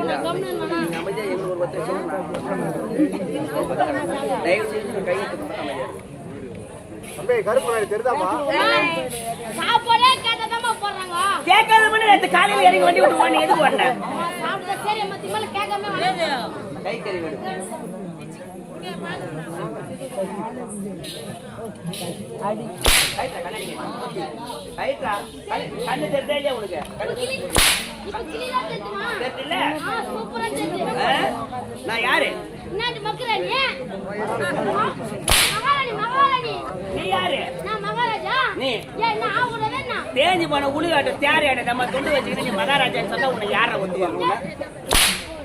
நான் கம்முனு இருந்தேனா? அமைதியா எங்களுக்கு ஒரு ஒருத்தர் சொல்லணும். தயவு இந்த கையெழுத்து. தம்பி கருப்பு நாய் தெரியுதாமா சாப்பாடே கேட்டதாம்மா போடுறாங்க. கேட்காத மணி நேத்து காலையில இறங்கி வண்டி விட்டு போன எதுக்கு சரி, கேட்காம. கை கறி விடு கைட்டா, கண்ணாடி கட்டு. கைட்டா, கண்ணு- கண்ணு இல்லையா உனக்கு? கண்ணு நான் யாரு நீ? யாரு தேஞ்சு போன உளுகாட்ட தேரையாட நம்ம தொண்டு வச்சுக்கிட்டு நீ சொன்னா உன்னை யார ஒத்துவாங்க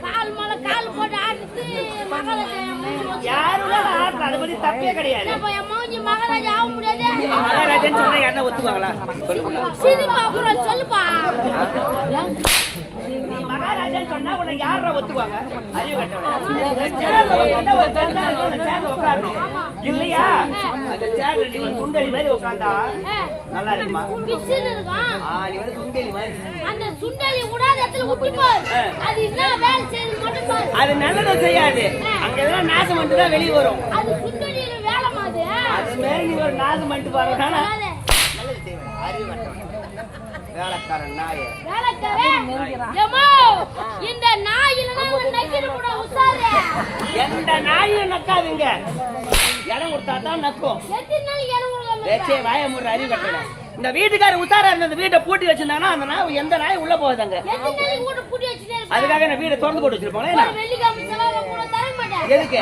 கால் மேல கால் போட்டு ஆடுறது மகாராஜா யாரும் ஆடுற அதை பத்தி தப்பே கிடையாது. அப்ப என் மூஞ்சி மகாராஜா ஆக முடியாது. நீ மகாராஜான்னு சொன்னா ஒத்துவாங்களா சொல்லுப்பா. மகாராஜான்னு சொன்னா உன்னை யாரா ஒத்துவாங்க அறிவு கட்டவன். சேர்ல உட்கார்ந்தா ஒரு பெண்ணா இருக்கும், அந்த சேர்ல உட்காரணும். இல்லையா? அந்த சேர்ல நீ ஒரு சுண்டலி மாதிரி உட்கார்ந்தா நல்லா இருக்குமா? பிச்சுன்னு இருக்கும் ஆ, நீ வந்து சுண்டலி மாதிரி. அந்த சுண்டலி விடாத இடத்துல விட்டு பார் அது என்ன வேலை செய்யுது மட்டும் பார். அது நல்லதை செய்யாது. எல்லாம் நாசம் பண்ணிட்டு தான் வெளியே வரும். அது சுண்டலியில வேலை மாது. அது மாதிரி நீ ஒரு நாசம் பண்ணிட்டு பாருங்க நல்லது செய்வேன் அறிவு வேலைக்காரன் நாயே. வேலைக்காரன் ஏம்மா, இந்த நாயில நான் நக்கிட்டு கூட உசாரு எந்த நாயும் நக்காதுங்க. இடம் கொடுத்தா தான் நக்கும். எத்தனை நாள் இடம் கொடுக்காம வேச்சே வாய முறை அறிவு கட்டணும் இந்த வீட்டுக்காரர் உத்தாரா இருந்த இந்த வீட்டை பூட்டி வச்சிருந்தாங்கன்னா அந்த நாய் எந்த நாய் உள்ள போகுதாங்க. அதுக்காக நான் வீடை திறந்து போட்டு வச்சிருப்போம். எதுக்கு?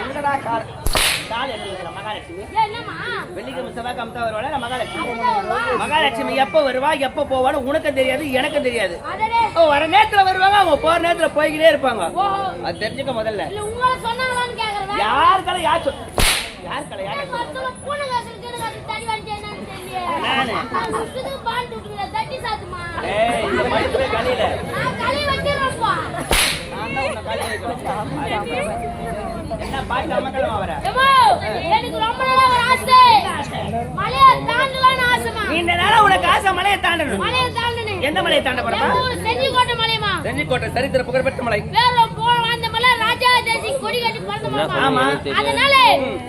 எங்கடா கால் மகாலட்சுமி? வெள்ளிக்கிழமை செவ்வாய் கம்தா வருவாள்? மகாலட்சுமி? மகாலட்சுமி எப்ப வருவா? எப்ப போவான்னு உனக்கும் தெரியாது எனக்கும் தெரியாது. வர நேரத்துல வருவாங்க அவங்க போற நேரத்துல போய்கிட்டே இருப்பாங்க. அது தெரிஞ்சுக்க முதல்ல. யார் கலை யார் சொல் யார் கலை யார் நானு. ஏய் இந்த மனுஷனே கலையில எனக்கு ரொம்ப நாளா ஒரு ஆசை. மலையை தாண்டலாம்னு ஆசைமா நீண்ட நாளா உனக்கு ஆசை மலையை தாண்டணும். மலையை தாண்டணும். எந்த மலையை தாண்ட போறப்பா? எங்க ஊர் செஞ்சிக்கோட்டை மலையமா செஞ்சிக்கோட்டை சரித்திர புகழ்பெற்ற மலை. வேற போன அந்த மலை ராஜா தேசி கொடி கட்டி பிறந்த மலைமா. ஆமா. அதனால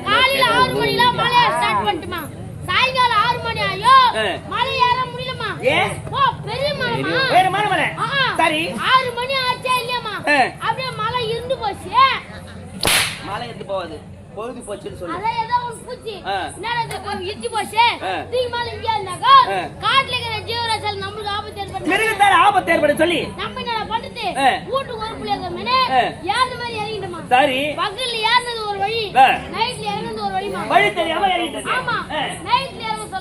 காலையில ஆறு மணிலாம் மலையை ஸ்டார்ட் பண்ணிட்டுமா. சாயங்காலம் ஆறு மணி ஆயோ ஆ. மலை ஏற முடியலமா ஏன்? ஓ பெரிய மலைமா வேற மாதிரி மலை. ஆ, சரி. ஆறு மணி. அப்படியே மலை இருந்து போச்சு. மலை எடுத்து போவாது பொழுது போச்சுன்னு சொல்லு. அதான் ஏதோ ஒரு பூச்சி. என்னடா இடிச்சு போச்சு. தூக்கி மேல இங்கே இருந்தாக்கா. காட்டுல இருக்கிற ஜீவராசல் நம்மளுக்கு ஆபத்து ஏற்படுது. மிருகத்தால ஆபத்து ஏற்பட சொல்லி. நம்ம என்ன பண்றது? ஆ. வீட்டுக்கு ஒரு மேலே ஆ. ஏறின மாதிரி இறங்கிட்டோமா? சரி. பகல்ல ஏறினது ஒரு வழி. நைட்ல இறங்குனது ஒரு வழிமா? வழி தெரியாம இறங்கிட்டு ஆமா. ஆ.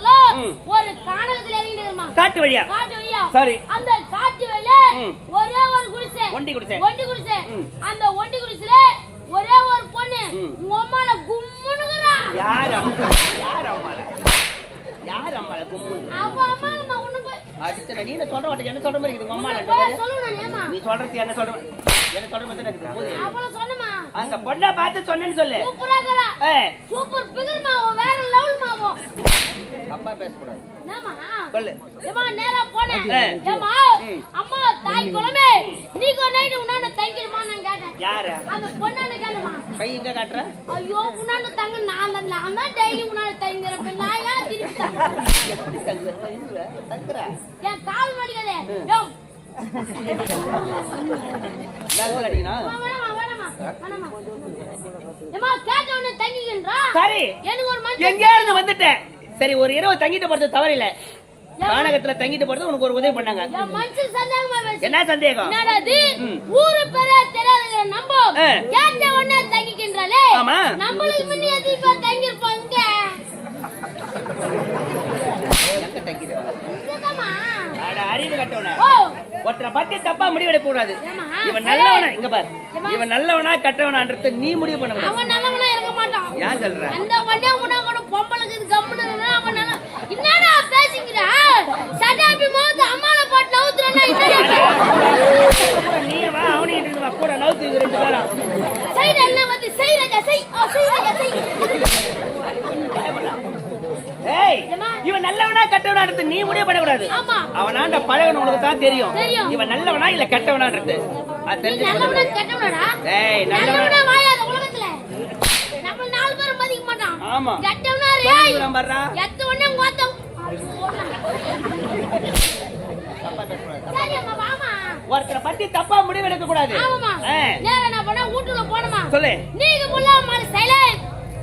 ஒரு இறங்கிட்டதுமா காட்டு வழியா? காட்டு வழியா? சரி. அந்த காட்டு வழியில. ஒரே ஒரு குடிசை. ஒண்டி குடிசை. ஒண்டி குடிசை. ம். அந்த ஒண்டி குடிசையில ஒரே ஒரு பொண்ணு. உங்க அம்மால கும்முனுக்குறா யார் அம்மா? யார் அம்மால யார் அவ அம்மா அடிச்சன நீ என்ன சொல்ற மாட்டேங்க என்ன சொல்ற மாதிரி இருக்குது அம்மால போய் சொல்லணும் நீ சொல்றது என்ன சொல்ற என்ன சொல்ற மாதிரி. அவள சொன்னமா அந்த பொண்ணை பார்த்து சொன்னேன்னு சொல்லு. சூப்பரா சூப்பர் வேற அப்பா பேசக்கூடாது. என்னம்மா? சொல்லு. ஏமா நேரா போனேன் ஆ. ஏமா ம். அம்மா தாய் குலமே நீங்க நைட்டு உன்னான தங்கிடுமா நான் கேட்டேன். யாரு? அந்த பொண்ணான கேட்டமா கை எங்க காட்டுற? ஐயோ உன்னான தங்க நான் நான் தான் டெய்லி உன்னான நான் ஏன் திருப்பி தங்க? எப்படி தங்குற? இல்ல, தங்குற. என் கால் உடனே தங்கிக்கின்றா? சரி. எனக்கு ஒரு எங்கேயா இருந்து வந்துட்டேன். சரி ஒரு இரவு தங்கிட்டு போறது தவறில்ல. கானகத்துல தங்கிட்டு போறது உனக்கு ஒரு உதவி பண்ணாங்க. என்ன சந்தேகம். ஊரு பேரே தெரியாத நம்ம ஆ. கேட்ட உடனே தங்கிக்கின்றாளே ஆமா. நம்மளுக்கு முன்னே எதிர்ப்பா தங்கியிருப்போம் இங்க இங்கதாம்மா. அட, அறிவு கட்டவன? ஓ! ஒருத்தரை பத்தி தப்பா முடிவெடுக்க கூடாது ஏம்மா? இவன் நல்லவனா? இங்க பாரு? இவன் நல்லவனா கட்டவனான்றது நீ முடிவு பண்ண அவன் நல்லவனா இருக்க மாட்டான். ஏன் சொல்ற? அந்த வண்டியா கூட பொம்பளுக்கு இது கம்முன்னு அவன் நல்ல என்னடா பேசிக்கிறா? அம்மால போட்டு நவுத்துறேன்னா என்னடா நீ வா அவனையும் இட்டுட்டு வா கூட நவுத்து இது ரெண்டு பேரும் சைடு என்ன வந்து செய்யறங்க செய் ஓ செய்யறங்க செய் ஏய் ஏம்மா? இவன் நல்லவனா கட்டவனான்றது நீ முடிவு பண்ண கூடாது ஆமா அவனாண்ட பழகன உனக்கு தான் தெரியும். இவன் நல்லவனா இல்ல கெட்டவனான்றது? அது நீ தெரிஞ்சு நல்லவனா கெட்டவனடா? ஏய் நல்லவனா. நல்லவனா வாயாத உலகத்துல. நம்ம நாலு பேரும் மதிக்க மாட்டான் ஆமா. கெட்டவனா ரேய். சொல்லிக்கிறான் பாருடா. எத்த உடனே கோத்தம் சரி அம்மா வாமா ஒருத்தரை பத்தி தப்பா முடிவெடுக்க கூடாது. ஆமாமா ஆ, நேரா நான் பண்ண வீட்டுல போனமா சொல்லு. நீங்க மாதிரி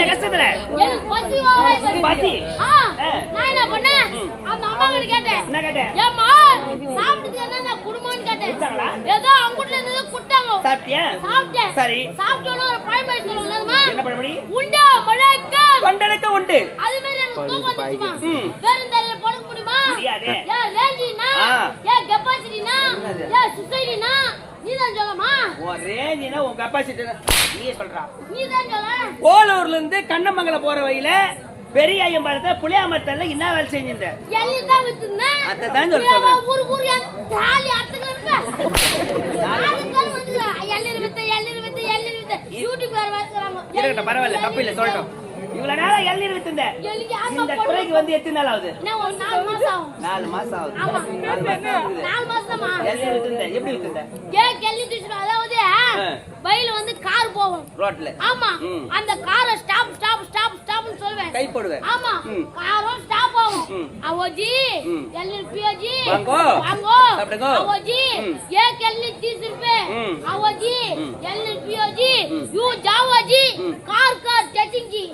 நெகசத்துல எனக்கு பசி வாங்க பசி? ஆ நான் என்ன பண்ணேன்? அந்த அம்மா கிட்ட கேட்டேன். என்ன கேட்டேன்? ஏம்மா சாப்பிட்டது என்ன குடும்பம்னு கேட்டேன்? ஏதோ அவங்கூட்ல இருந்து குட்டாங்க சாப்பிட்டியா? சாப்பிட்டேன். சரி. சாப்பிட்டோன்னு ஒரு பழமொழி சொல்லுவாங்கம்மா என்ன பழமொழி உண்டா மழைக்கம் கொண்டடக்க உண்டு. அது மாதிரி எனக்கு தூக்கம் வந்துச்சுமா. வேற படுக்க முடியுமா? முடியாது. லேண்டினா ஆ. ஏன் கெப்பாசிட்டினா ஏன் சுசைடினா நீ தான் சொல்லமா? உன் ரேஞ்சினா உன் கெப்பாசிட்டி நீ சொல்றா. நீ தான் சொல்ல போலூர்ல இருந்து கண்ணமங்கலம் போற வழியில பெரிய ஐயம்பாளத்தை புளியாமத்தல்ல என்ன வேலை செஞ்சிருந்த? எள்ளி தான் வித்துனேன் அதைத்தான் சொல்ல சொல்றேன். பரவாயில்ல தப்பு இல்ல சொல்லட்டும். இவ்வளவு நேரம் எழுதி இருந்த இந்த துறைக்கு வந்து எத்தனை நாள் ஆகுது. நாலு மாசம் ஆகுது. நாலு மாசம்? எழுதி இருந்த எப்படி இருந்த அதாவது வயல வந்து கார் போகும். ரோட்ல. ஆமா. அந்த காரை ஸ்டாப் ஸ்டாப் ஸ்டாப் ஸ்டாப்னு சொல்வேன். கை போடுவேன். ஆமா. காரும் ஸ்டாப் ஆகும் அவஜி எல்லில் பியோஜி வாங்கோ. வாங்கோ. சாப்பிடுங்க. அவஜி ஏ கெல்லி 30 ரூபாய் அவஜி எல்லில் பியோஜி யூ ஜாவோஜி. கார் கார் டச்சிங் ஜி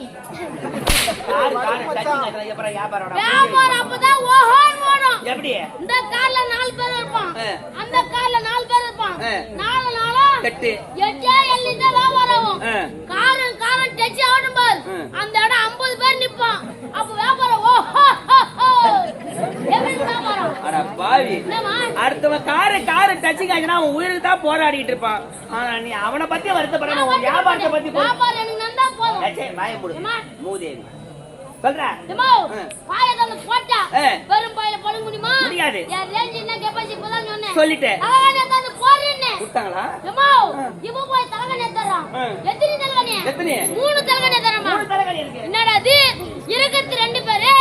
வியாபாரம் அப்பதான் ஓஹோன்னு ஓடும். எப்படி? இந்த கார்ல நாலு பேர் இருப்பான். அந்த கார்ல நாலு பேர் இருப்பான். நாலு நாளா எட்டு எட்டே வியாபாரம். டச் ஆகணும் பார். அந்த இடம் ஐம்பது பேர் நிப்பான். அப்ப வியாபாரம்? அடுத்தவன் காரு காரு டச்சிங் ஆச்சுன்னா அவன் உயிருக்கு தான் போராடிட்டு இருப்பான். ஆனா நீ அவனை பத்தி வருத்தப்படாம உன் வியாபாரத்தை பத்தி மூதேவி சொல்ற? ஏம்மா, ஆ. பாயக்கால போட்டா. வெறும் பாயில படுக்க முடியுமா? முடியாது. என் ரேஞ்ச் என்ன கெப்பாசிட்டி இப்பதான் சொன்னேன். சொல்லிட்டேன். போடுறேன்னு கொடுத்தாங்களா? ஏம்மா, இவன் போய் எடுத்துறான் ஆ. எத்தனை தலகாணி எத்தனை? மூணு தலகாணி எடுத்துறாமா மூணு தலைகாணி இருக்கு என்னடா இது இருக்கிறது ரெண்டு பேரு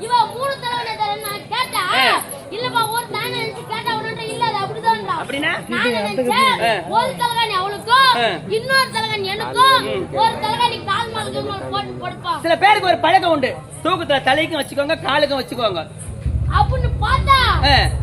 இவன் மூணு தலைவனை தரேன் நான் கேட்டா ஆ. இல்லப்பா ஒரு தானே நினைச்சு கேட்டா உடனே இல்ல அது அப்படிதான்டா அப்படின்னா? நான் நினைச்சேன் ஆ. ஒரு தலைகாணி அவளுக்கும் ஆ. இன்னொரு தலைகாணி எனக்கும் ஒரு தலைகாணி கால் மாலுக்கு போட்டு கொடுப்பான். சில பேருக்கு ஒரு பழக்கம் உண்டு. தூக்கத்துல தலைக்கும் வச்சுக்கோங்க காலுக்கும் வச்சுக்கோங்க. அப்படின்னு பார்த்தா.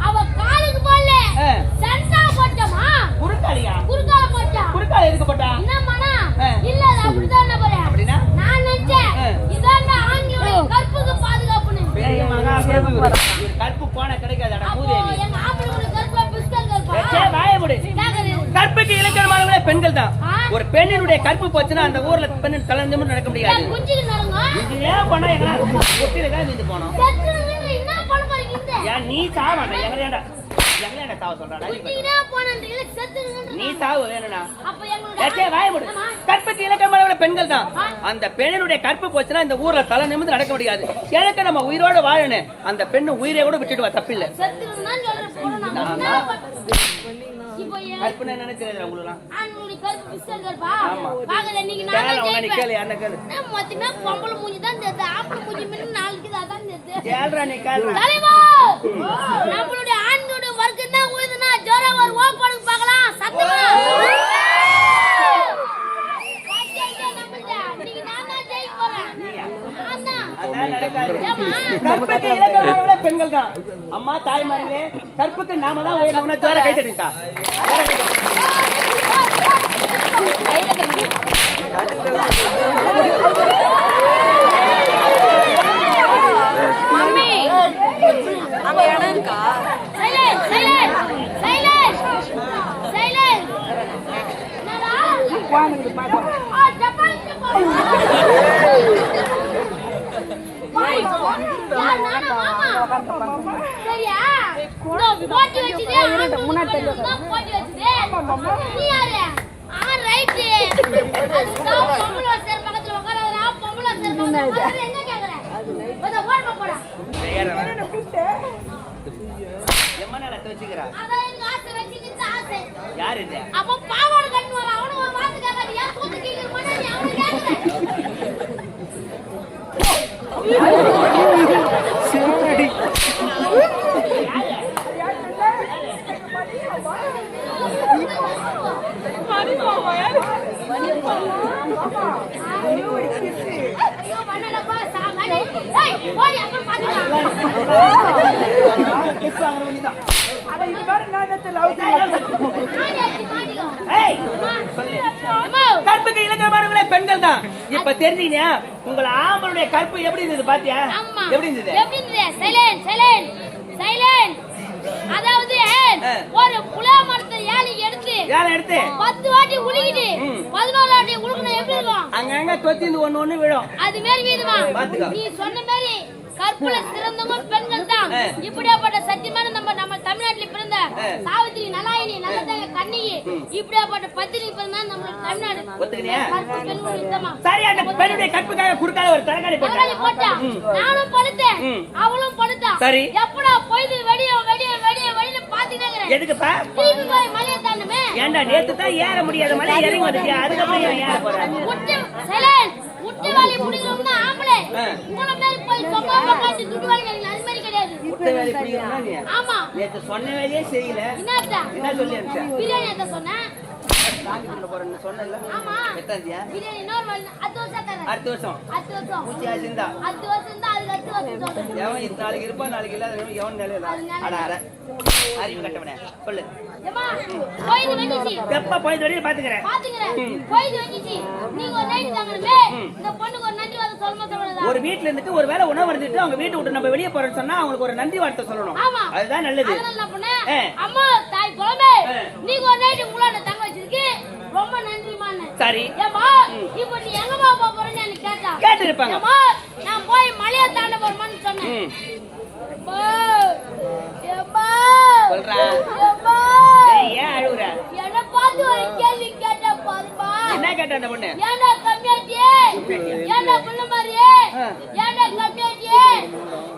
அவ காலுக்கு போடல ஆ. சென்டா போட்டமா குறுக்காலியா குறுக்கால போட்டா குறுக்கால எதுக்கு போட்டா என்ன மனா ஆ. இல்ல அது அப்படிதான் போற அப்படின்னா? நான் நினைச்சேன் ஆ. இதான் ஆங்கில கற்புக்கு பாதுகாப்புன்னு பெரிய மகா பிரபு. ஒரு கற்பு போன கிடைக்காதடா அப்போ மூதேவி எங்க ஆம்பளை கருப்பா பிஸ்கல் கருப்பா ஏச்சே, வாயை மூடு. கேக்குது கற்புக்கு இலக்கணமானவங்களே பெண்கள் தான் ஆ. ஒரு பெண்ணினுடைய கற்பு போச்சுன்னா அந்த ஊர்ல பெண் தலை நிமிர்ந்து நடக்க முடியாது. ஏன் பண்ணா எங்க ஒட்டில இருந்து போனோம். பண்ண? ஏன் நீ சாவாண்டா எங்களையாண்டா எங்களையாண்டா சாவ சொல்றாடா நீ சாவு வேணும்னா அப்ப எங்களோட ஏச்சே, வாயை மூடு. ஆமா. கற்புக்கு இலக்கணமானவங்களே பெண்கள் தான். அந்த பெண்ணினுடைய கற்பு போச்சுன்னா இந்த ஊர்ல தலை நிமிர்ந்து நடக்க முடியாது. எனக்கு நம்ம உயிரோட வாழணும். அந்த பெண்ணு உயிரை கூட விட்டுட்டு வா தப்பில்லை. கற்பனை நினைக்கிறது உங்களுக்குலாம் ஆண்களுடைய கருப்பு பிஸ்கல் கருப்பா? பாக்கல, இன்னைக்கு நான் நீ கேளு. என்ன கேளு? நான் மொத்தமே பொம்பளை மூஞ்சி தான் தெரியுது. ஆம்பளை மூஞ்சி முன்ன நாளைக்கு தான் அதான் தெரியுது. கேள்றா நீ கேள்றா. தலைவா! நம்மளுடைய ஆண்களுடைய வர்க்கம் தான் உழுதுனா ஜோரம் ஒரு ஓப்பனுக்கு பார்க்கலாம். சத்தமா இன்னைக்கு நான் தான் ஜெயிக்க போறேன் நான் தான். அதான் நடக்காது ஏம்மா? கற்புக்கு இலக்கணமானவங்களே பெண்கள் தான் அம்மா தாய்மார்களே கற்புக்கு நாம தான் உயர்ந்தவன தட்டிட்டா ஐயா, ஆ, ஜப்பானுக்கு போறோம். வாய், யார் நானா, மாமா? சரியா? இதோ போட்டி வச்சுது, ஆண்டு பெண்கள் தான் போட்டி வச்சுது. நீ யாரு? ஆ. அது பொம்பளை பக்கத்துல பொம்பளை பக்கத்துல கேக்குற? போடா. எம்ம ஆசை வச்சுக்கிட்டு ஆசை. யார் அப்ப பாவாடை ஒரு நீ அவனை கேட்கிற? ஐயோ, பண்ணலப்பா, சாமானே. ஏய், போடி, அப்புறம் பாத்துக்கலாம். கிஸ் வாங்குற வேண்டியதான் நானே அடிச்சு மாட்டிக்கோ. ஏய் அம்மா, சொல்லு அம்மா, கற்புக்கு இலக்கணமானவங்களே பெண்கள் தான் இப்ப தெரிஞ்சீங்க உங்கள் ஆம்பளுடைய கற்பு எப்படி இருந்தது பாத்தியா ஆமா. எப்படி இருந்தது எப்படி இருந்தது? silent, silent, silent. அதாவது ஒரு வேலை எடுத்து பத்து வாட்டி உலுக்கிட்டு ம். பதினோரு வாட்டி உழுக்கணும் எப்படி இருக்கும் அங்கங்க தொத்திந்து ஒண்ணு ஒண்ணு விழும் அது வீதுமா பாத்துக்கோ. நீ சொன்ன மாதிரி கற்புல சிறந்தவங்க பெண்கள் தான். இப்படியாப்பட்ட சத்தியமான நம்ம நம்ம தமிழ்நாட்டுல பிறந்த. சாவித்திரி நலாயினி நல்லதாக கண்ணிகி இப்படியாப்பட்ட பத்திரிகை பிறந்தா நம்ம தமிழ்நாடு சரி அந்த பெண்ணுடைய கற்புக்காக குறுக்கால ஒரு தலைகாணி தக்காளி போட்டா. போட்டாங்க நானும் படுத்தேன். அவளும் படுத்தா. சரி. எப்படா பொய்து? வெடிய வெடிய வெடிய வெடிய பாத்துக்கிட்டே இருக்கிறேன். எதுக்குப்பா? திருப்பி போய் மலையை தாண்டுமே. ஏன்டா நேத்து தான் ஏற முடியாத மலை இறங்கி வந்துட்டியா? அதுக்கப்புறம் ஏன் ஏற போற? முட்டை வாலி பிடிக்கணும்னா ஆம்பளை. உங்களை மாதிரி போய் சொம்மா காட்டி துட்டு வாங்கி எனக்கு அது மாதிரி கிடையாது. முட்டை வேலை பிடிக்கிறா நீ ஆமா. நேத்து சொன்ன வேலையே செய்யல. என்னத்தா என்ன சொல்லி அனுப்பிச்ச? பிரியாணி எத்த சொன்னேன். சாமி கும்பிட போறேன்னு சொன்னல ஆமா. எத்தாந்தியா பிரியாணி இன்னொரு வாரம் அடுத்த வருஷம் தரேன். அடுத்த வருஷம்? அடுத்த வருஷம். பூச்சி ஆச்சுந்தா அடுத்த வருஷம் தான் அதுக்கு அடுத்த வருஷம் எவன் நாளைக்கு இருப்பான் நாளைக்கு இல்லாத எவன் நிலையில? அட அட. அறிவு கட்டவனே சொல்லு. எப்ப போய் வெளியே பாத்துக்கிறேன். ஒரு இந்த பொண்ணுக்கு ஒரு இருந்துட்டு வேளை உணவு இருந்துட்டு அவங்க வீட்டை விட்டு நம்ம வெளியே போறோம்னு சொன்னா அவங்களுக்கு ஒரு நன்றி வார்த்தை சொல்லணும். ஆமா. அதுதான் நல்லது. அம்மா தாய் குழம்பு. நீங்க ஒரு நைட்டு உங்களோட தங்க வச்சிருக்கு. ரொம்ப நன்றிமான்னு சரி. ஏம்மா இப்ப நீ போக போறேன்னு எனக்கு கேட்டா. கேட்டிருப்பாங்க. நான் போய் மலையை தாண்ட போறேன்னு சொன்னேன். என்னை கேட்டா அந்த பொண்ணு? ஏன்டா கம்மியாட்டியே ஏன்டா புள்ள மாதிரியே ஆ. ஏன்டா கம்மியாட்டியே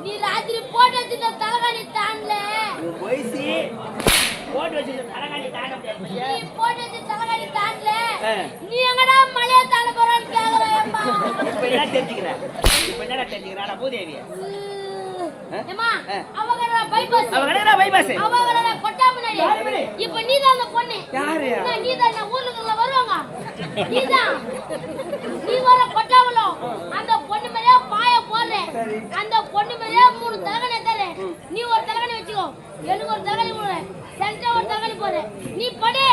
நீ ராத்திரி போட்டு வச்சுட்ட தலைகாணி தாண்டல. வயசு. போட்டு வச்சுட்டு தலைகாணி தாண்ட முடியாது. நீ பையா. போட்டு வச்சு தலைகாணி தாண்டல. ஆ. நீ எங்கடா மலையை தாண்ட போறான்னு கேக்குறேன்ப்பா இப்ப என்ன தெரிஞ்சுக்கிறேன் இப்ப என்னடா தெரிஞ்சுக்கிறேன் பூதேவிய. இப்ப நீதான் அந்த பொண்ணு. யாரு? நீதான் நான் ஊர்ல வருவாங்க. நீதான். நீ வர கொட்டாமலும் அந்த பொண்ணு மேலே பாய போடுறேன் அந்த பொண்ணு மேலே மூணு தலகணி தரேன் நீ ஒரு தலகணி வச்சுக்கோ. எனக்கு ஒரு தலகணி போடுறேன் சென்டர் ஒரு தலகணி போடுறேன் நீ படு.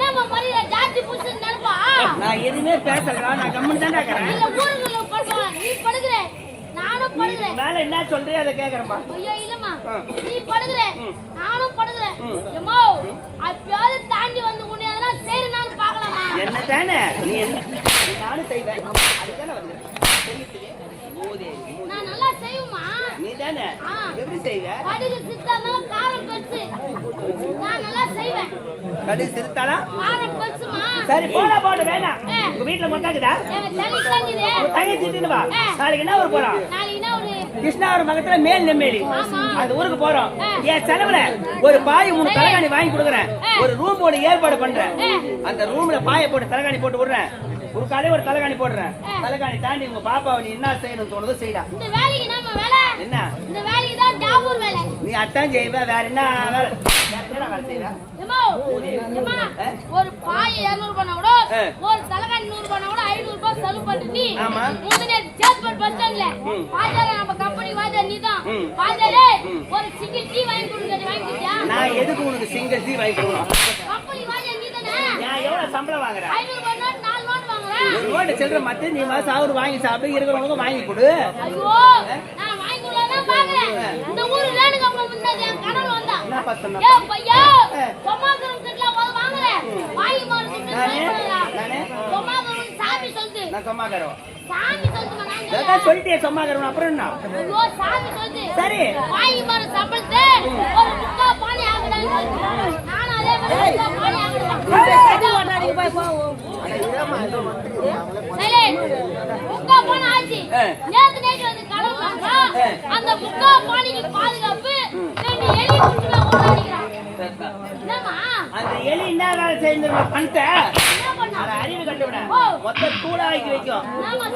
நம்ம மரியாதை? ஜாதி புடிச்சு நினைப்பா? நான் எதுவுமே பேசலடா நான் கம்முன்னு தான்டா இருக்கிறேன். இல்ல ஊருக்குள்ள படுப்பாங்க நீ படுகிற நானும் படுகிறேன் மேல என்ன சொல்றியோ அதை கேக்குறேன்பா ஐயோ இல்லம்மா. நீ படுகிற நானும் படுகிறேன் எம்மோ அப்பயாவது தாண்டி வந்து அதெல்லாம் சரி நான் பார்க்கலாமா? என்ன தானே? நீ என்ன? நானும் செய்வேன். அதுதானே வந்து நான் நல்லா செய்வேமா தானே? ஆ. எப்படி செய்வ? கடுகு சித்தாதான் காரம் பெருசு நான் நல்லா செய்வேன். கடு சிறுத்தாளா காரம் பெருசுமா சரி போடா போட வேணாம். உங்க வீட்டுல மொத்தாக்குதா? தண்ணி தங்குது வா. நாளைக்கு என்ன ஊர் போறோம் நாளைக்கு என்ன ஒரு கிருஷ்ணாவரம் பக்கத்துல மேல் நெம்மேலி. அந்த ஊருக்கு போறோம். என் செலவுல ஒரு பாய் மூணு தலைகாணி வாங்கி கொடுக்குறேன். ஒரு ரூம் போட ஏற்பாடு பண்றேன். அந்த ரூம்ல பாயை போட்டு தலைகாணி போட்டு விடுறேன். ஒரு காலையில ஒரு தலைகாணி போடுறேன். தலைகாணி தாண்டி உங்க பாப்பாவை நீ என்ன செய்யணும் தோணுதோ செய்டா. இந்த வேலைக்கு நம்ம வேலை? என்ன? இந்த வேலைக்கு தான் ஜாபூர் வேலை. நீ அத்தான் செய்வ வேற என்ன வேலை? ஒரு பாய் இருநூறு பண்ண கூட. ஒரு தலைகாணி நூறு பண்ண கூட ஐநூறு ரூபாய் செலவு பண்ணிட்டு ஆமா. முந்தினே சேத்பட் பஸ் ஸ்டாண்ட்ல ம். பாஜார நம்ம கம்பெனி வாஜா நீதான். ம். பாஜாரே ஒரு சிங்கிள் டீ வாங்கி கொடுங்க வாங்கி கொடுத்தியா நான் எதுக்கு உனக்கு சிங்கிள் சீ வாங்கி கொடுக்கணும்? கம்பெனி வாஜா நீதானே? நான் எவ்வளவு சம்பளம் வாங்குறேன்? ஐநூறு ரூபாய் நோட்டு நாலு நோட்டு வாங்குறேன் ஒரு ரோடு செல்ற மத்த நீ மாசம் அவரு வாங்கி சாப்பிட்டு இருக்கிறவங்களுக்கு வாங்கி கொடு. சொல்லிட்டே. சொம்மாக்காரோ அப்புறம் என்ன? ஐயோ சாமி சொல்லுது சரி. ஒரு முக்கா ஆகுதான்னு சொல்லுது. நானும் அதே மாதிரி முக்கா பானை ஆகுதான் சரி, அந்த முக்கா பாதுகாப்பு அந்த எலி என்ன வேலை பண்ணிட்ட அறிவு கண்டுவிட மொத்த தூளாக்கி வைக்கும்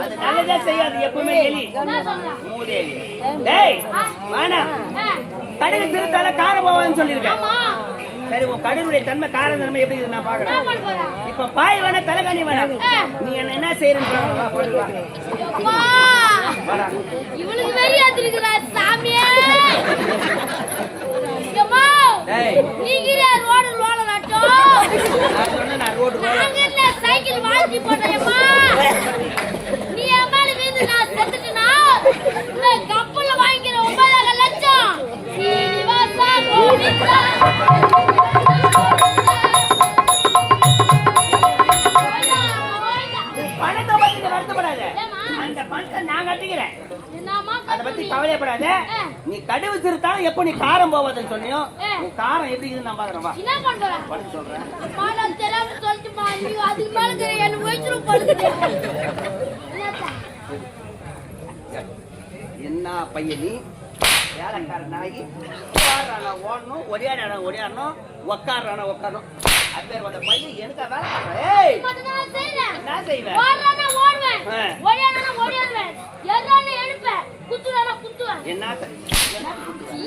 அது நல்லதே செய்யாது எப்பவுமே எலி மூதேவி. டேய் வேணாம் கடுகு திருத்தால கார போவான்னு சொல்லியிருக்கேன் சரி உன் கடுகுடைய தன்மை கார தன்மை எப்படி நான் பாக்குறேன்? இப்ப பாய் வேணா தலைகாணி வேணாம் ஆ. நீ என்ன என்ன செய்யறேன்னு. இவளுக்கு வெறி ஏத்திருக்கிறா சாமியே? எம்மா, டேய். நீங்களே எப்போ நீ காரம் போவதுன்னு சொன்னியோ. நீ காரம் எப்படி இருக்குன்னு நான் பாக்குறேன் வா. என்ன பண்ற படிச்சு சொல்றேன். அம்மா, நான் தெரியாம சொல்லிட்டுமா, நீ அதுக்கு மேல தெரிய, எனக்கு வயிற்றுல. என்னத்த? என்ன பையன் நீ? வேலைக்கார நாயி ஓடுறானா ஓடணும் ஒடியாடானா ஒடியாடணும் உக்காடுறானா உட்காரணும் அது பேர் பையன் எனக்கு வேலை செய்றேன். என்ன செய்வேன்? ஓடுவேன். ஓடியாடுவேன். குத்துறானா குத்துவேன். என்ன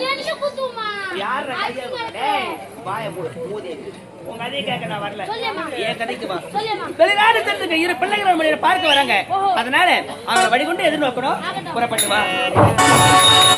எனக்கு குத்துவோமா? யார. டேய் வாயை மூடு மூதே உங்க கதையை கேட்க நான் வரல. என் கதைக்கு வா. வெளிநாடு தெரிஞ்சுக்க இரு பிள்ளைகள் மணியை பார்க்க வராங்க. அதனால அவங்களை வழிகொண்டு எதிர்நோக்கணும் ஆகட்டும். புறப்பட்டு வா